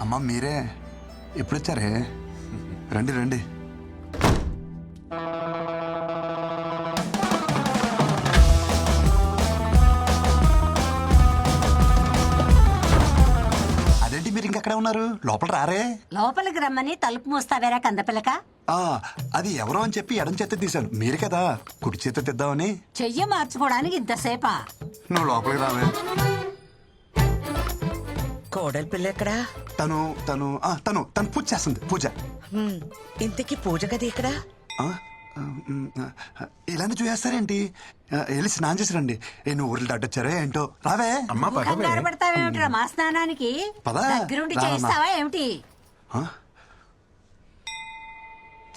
అమ్మ మీరే ఎప్పుడు వచ్చారే రండి రండి. అదేంటి మీరు ఇంకెక్కడ ఉన్నారు? లోపల రారే. లోపలికి రమ్మని తలుపు మూస్తావేరా కందపిల్లక ఆ అది ఎవరో అని చెప్పి ఎడం చేత తీశాను. మీరు కదా కుడి చేత తెద్దామని. చెయ్యి మార్చుకోవడానికి ఇంతసేపా? నువ్వు లోపలికి రావే. కోడలి పిల్ల ఎక్కడా? తను తను ఆ, తను తను పూజ చేస్తుంది పూజ. హ్మ్, ఇంతకీ పూజ గది ఎక్కడా? ఆ, ఆ, ఉమ్, ఆ, ఇలానే చూసేస్తారేంటి? ఆ, వెళ్ళి స్నానం చేసి రండి ఏ నువ్వు ఊర్లు దాటొచ్చారో ఏంటో. రావే. అమ్మా పదవే కంగారు పడతావేమిట్రా మా స్నానానికి పద. దగ్గరుండి ఏమిటి? ఆ?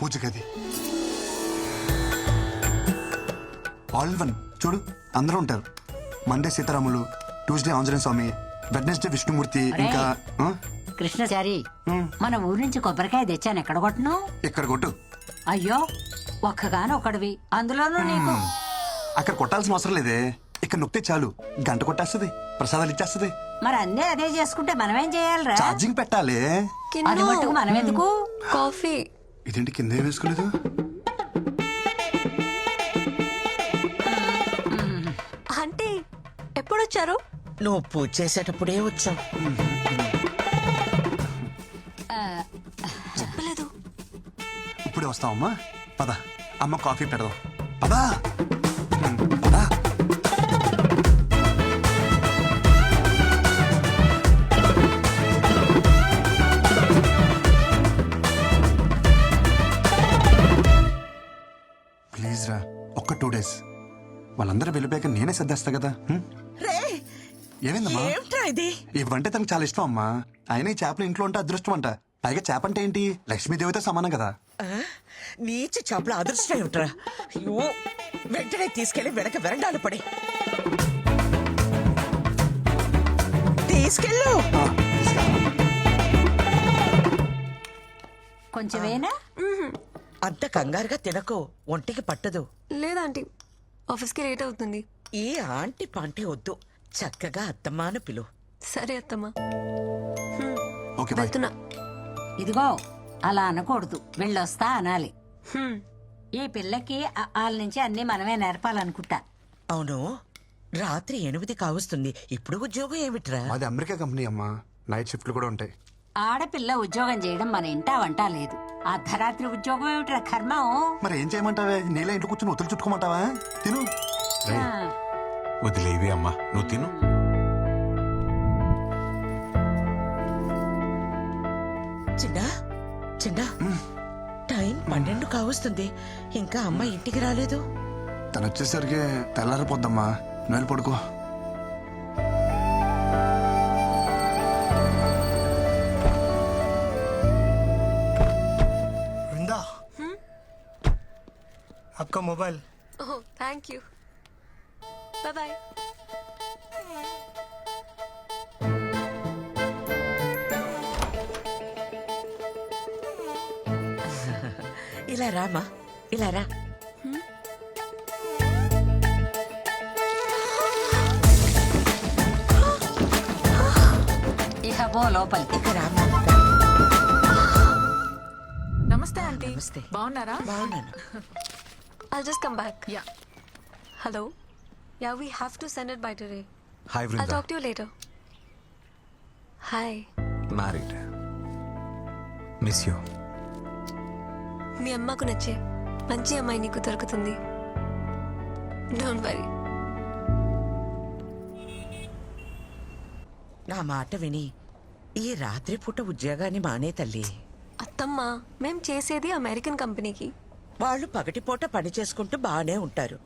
పూజ గది చూడు అందరూ ఉంటారు. మండే సీతారాములు ట్యూస్డే ఆంజనేయ స్వామి వెడ్నెస్డే విష్ణుమూర్తి. ఇంకా ఆ? కృష్ణచారి మన ఊరి నుంచి కొబ్బరికాయ తెచ్చాను. ఎక్కడ కొట్టను ఇక్కడ కొట్టు? అయ్యో ఒక్కగాను ఒకడివి. అందులోనూ నీకు? అక్కడ కొట్టాల్సిన అవసరం లేదే. ఇక్కడ నొక్కితే చాలు. గంట కొట్టేస్తుంది ప్రసాదాలు ఇచ్చేస్తుంది. మరి అన్నీ అదే చేసుకుంటే మనమేం చేయాలిరా? ఛార్జింగ్ పెట్టాలి. అది మట్టుకు మనం ఎందుకు కాఫీ. ఇదేంటి కింద వేసుకోలేదు? అంటే ఎప్పుడొచ్చారు? నువ్వు పూజ చేసేటప్పుడే వచ్చావు. చెప్పలేదు. ఇప్పుడే వస్తావమ్మా? పద. అమ్మ కాఫీ పెడదాం. పదా. వాళ్ళందరూ వెళ్ళిపోయాక నేనే సర్దేస్తా కదా హ్మ్? రే! ఏమైందమ్మా? ఏమిట్రా ఇది? ఇవంటే తనకు చాలా ఇష్టం అమ్మా. అయినా ఈ చేపలు ఇంట్లో ఉంటే అదృష్టం అంట. పైగా చేప అంటే ఏంటి? లక్ష్మీదేవితో సమానం కదా. ఆ? నీచి చేపల అదృష్టం ఏమిట్రా? అయ్యో! వెంటనే తీసుకెళ్ళి వెనక వెరండాలు పడి. తీసుకెళ్ళు! ఆ. కొంచెమేనా? అంత కంగారుగా తినకు. ఒంటికి పట్టదు. లేదాంటీ ఆఫీస్కి లేట్ అవుతుంది. ఈ ఆంటీ పాంటీ వద్దు. చక్కగా అత్తమ్మాను పిలు. సరే అత్తమ్మా. Okay bye. వెళ్తున్నా. ఇదిగో అలా అనకూడదు. వెళ్ళొస్తా అనాలి. హ్మ్. ఈ పిల్లకి వాళ్ళ నుంచి అన్ని మనమే నేర్పాలనుకుంటా. అవును. రాత్రి ఎనిమిది కావస్తుంది. ఇప్పుడు ఉద్యోగం ఏమిట్రా? మాది అమెరికా కంపెనీ అమ్మా. నైట్ షిఫ్ట్లు కూడా ఉంటాయి. ఆడపిల్ల ఉద్యోగం చేయడం మన ఇంటా వంట లేదు. అర్ధరాత్రి ఉద్యోగం ఏమిట్రా కర్మం మరి ఏం చేయమంటావే? నీళ్ళ ఇంట్లో కూర్చొని ఒత్తులు చుట్టుకోమంటావా? తిను. వదిలేవి అమ్మా. నువ్వు తిను. చిన్న చిన్న టైం పన్నెండు కావస్తుంది. ఇంకా అమ్మ ఇంటికి రాలేదు. తను వచ్చేసరికి తెల్లారిపోద్దమ్మా. నువ్వు వెళ్ళి పడుకో. అక్క mobile. Oh thank you. Bye ఇలా రామా ఇలా రా. ఇక పో లోపలికి ఇక రామా నమస్తే ఆంటీ. నమస్తే. బాగున్నారా? బాగున్నాను. I'll just come back. Yeah. Hello? Yeah, we have to send it by today. Hi I'll Vrinda talk to you later. Hi. Married miss you మీ అమ్మకు నచ్చే మంచి అమ్మాయి నీకు దొరుకుతుంది డోంట్ వరీ నా మాట విని ఈ రాత్రి పూట ఉద్యోగాన్ని మానే తల్లి అత్తమ్మ మేం చేసేది అమెరికన్ కంపెనీకి వాళ్ళు పగటిపూట పని చేసుకుంటూ బాగానే ఉంటారు.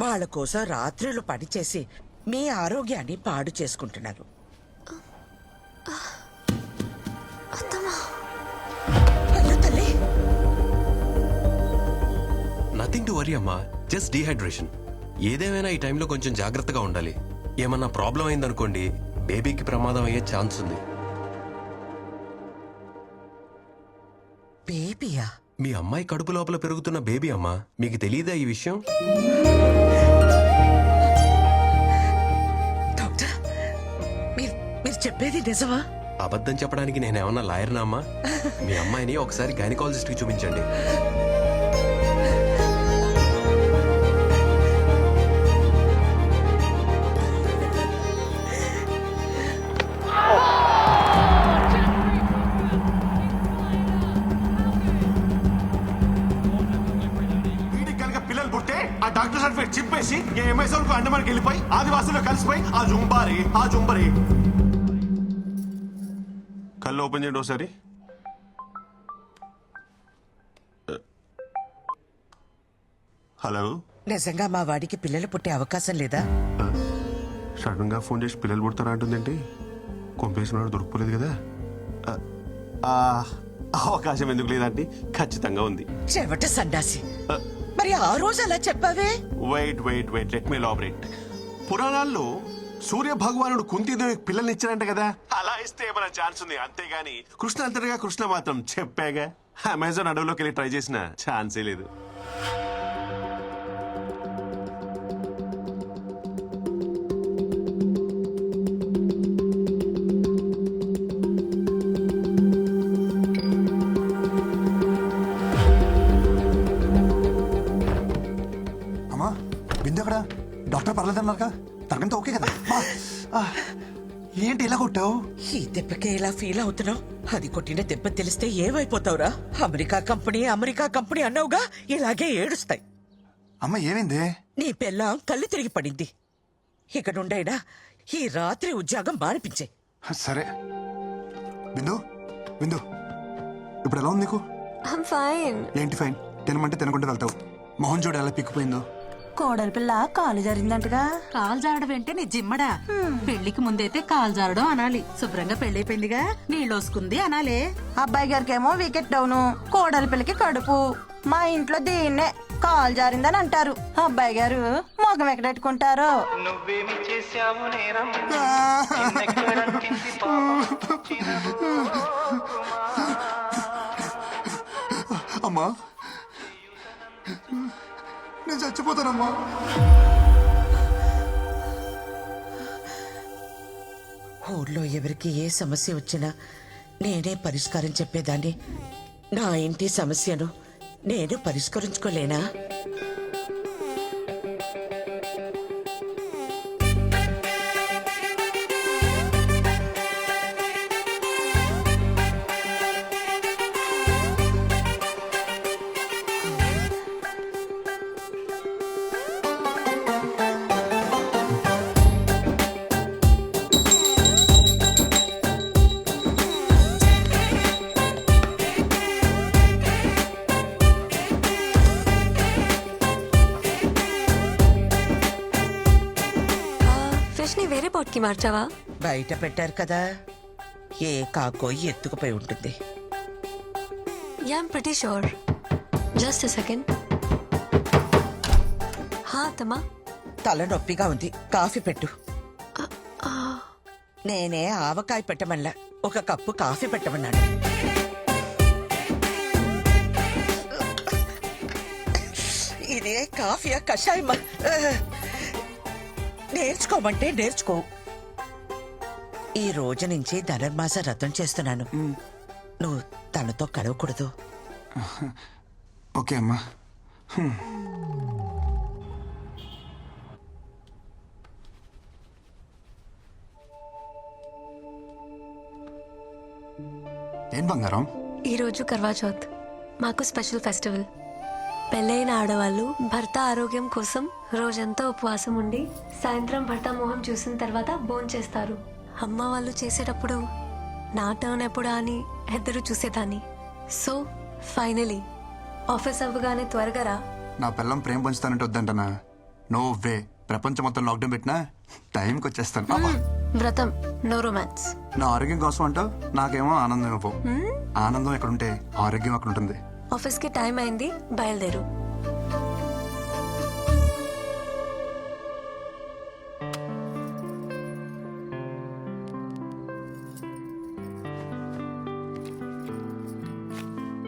వాళ్ళ కోసం రాత్రులు పని చేసి మీ ఆరోగ్యాన్ని పాడు చేసుకుంటున్నారు. నథింగ్ టు వరీ అమ్మా. జస్ట్ డీహైడ్రేషన్ ఏదేమైనా ఈ టైంలో కొంచెం జాగ్రత్తగా ఉండాలి. ఏమన్నా ప్రాబ్లం అయిందనుకోండి బేబీకి ప్రమాదం అయ్యే ఛాన్స్ ఉంది. మీ అమ్మాయి కడుపు లోపల పెరుగుతున్న బేబీ అమ్మా మీకు తెలియదా ఈ విషయం? మీరు చెప్పేది నిజమా? అబద్ధం చెప్పడానికి నేనేమన్నా లాయర్నా అమ్మా? మీ అమ్మాయిని ఒకసారి గైనకాలజిస్ట్కి చూపించండి. వెళ్ళిపోయి ఆదివాసులు కలిసిపోయి ఆ జుంబారి ఆ జుంబరి. కళ్ళు ఓపెన్ చేయండి ఒకసారి. హలో. నిజంగా మా వాడికి పిల్లలు పుట్టే అవకాశం లేదా? సడన్గా ఫోన్ చేసి పిల్లలు పుడతారా అంటుందేంటి కొంపేసిన దొరికిపోలేదు కదా. అవకాశం ఎందుకు లేదంటే ఖచ్చితంగా ఉంది. చెవట సండాసి మరి ఆ రోజు అలా చెప్పావే? Wait wait wait let me elaborate పురాణాల్లో సూర్య భగవానుడు కుంతిదేవికి పిల్లల్ని ఇచ్చాడంట కదా. అలా ఇస్తే ఏమైనా ఛాన్స్ ఉంది? అంతేగాని కృష్ణ అంతటగా కృష్ణ మాత్రం చెప్పాగా. అమెజాన్ అడవిలోకి వెళ్ళి ట్రై చేసిన ఛాన్సే లేదు. డాక్టర్ పర్లేదన్నారుగా తనకంతా ఓకే కదా. ఆ, ఏంటి ఇలా కొట్టావు? ఈ దెబ్బకే ఇలా ఫీల్ అవుతున్నావు? అది కొట్టిన దెబ్బ తెలిస్తే ఏమైపోతావురా? అమెరికా కంపెనీ అమెరికా కంపెనీ అన్నావుగా? ఇలాగే ఏడుస్తాయి. అమ్మ ఏమైంది? నీ పెళ్ళాం కళ్ళు తిరిగి పడింది. ఇక నుండైనా ఈ రాత్రి ఉద్యోగం మానిపించే. సరే. బిందు బిందు. ఇప్పుడు ఎలా ఉంది నీకు? Fine. ఏంటి ఫైన్ తినమంటే తినకుంటే వెళ్తావు. మోహన్ చూడు ఎలా పిక్కిపోయిందో. కోడలి పిల్ల కాలు జరిగిందంటగా కాలు జారడం వెంటే నీ జిమ్మడా? పెళ్ళికి ముందైతే కాలు జారడం అనాలి. శుభ్రంగా పెళ్ళైపోయిందిగా. నీళ్ళోసుకుంది అనాలే. అబ్బాయి గారికి ఏమో వికెట్ డౌను. కోడలి పిల్లకి కడుపు. మా ఇంట్లో దీన్నే కాలు జారిందని అంటారు. అబ్బాయి గారు మొగం ఎక్కడెట్టుకుంటారో నువ్వేమి చేశావు నేరం? అమ్మా. నేను చచ్చిపోతానమ్మా. ఊళ్ళో ఎవరికి ఏ సమస్య వచ్చినా నేనే పరిష్కారం చెప్పేదాన్ని. నా ఇంటి సమస్యను నేను పరిష్కరించుకోలేనా? కి మార్చావా? బయట పెట్టారు కదా. ఏ కాకో ఎత్తుకుపోయి ఉంటుంది. Yeah I'm pretty sure just second హా తమ్మా తల నొప్పిగా ఉంది. కాఫీ పెట్టు. నేనే ఆవకాయ పెట్టమన్నా ఒక కప్పు కాఫీ పెట్టమన్నాను ఇదే కాఫీయా కషాయమా నేర్చుకోమంటే నేర్చుకో. ఈ రోజు నుంచి ధనుర్మాస రథం చేస్తున్నాను. నువ్వు తనతో కలవకూడదు. ఓకే అమ్మా. ఏం బంగారం? ఈరోజు కర్వా చౌత్ మాకు స్పెషల్ ఫెస్టివల్. పెళ్ళైన ఆడవాళ్ళు భర్త ఆరోగ్యం కోసం రోజంతా ఉపవాసం ఉండి సాయంత్రం భర్త మొహం చూసిన తర్వాత భోజనం చేస్తారు అమ్మ వాళ్ళు చేసేటప్పుడు నా టర్న్ ఎప్పుడా అని ఎద్దరు చూసేదాన్ని. సో ఫైనలీ ఆఫీస్ అవ్వగానే త్వరగా రా. నా పిల్లం ప్రేమ పంచుతానంటే వద్దంటనా? నో వే ప్రపంచం మొత్తం లాక్డౌన్ పెట్టినా? టైంకి వచ్చేస్తాను. అబ్బా. వ్రతం. నో రొమాన్స్ నా ఆరోగ్యం కోసం అంటావు నాకేమో ఆనందం ఇవ్వవు ఆనందం ఎక్కడ ఉంటే ఆరోగ్యం అక్కడ ఉంటుంది ఆఫీస్కి టైం అయింది. బయలుదేరు.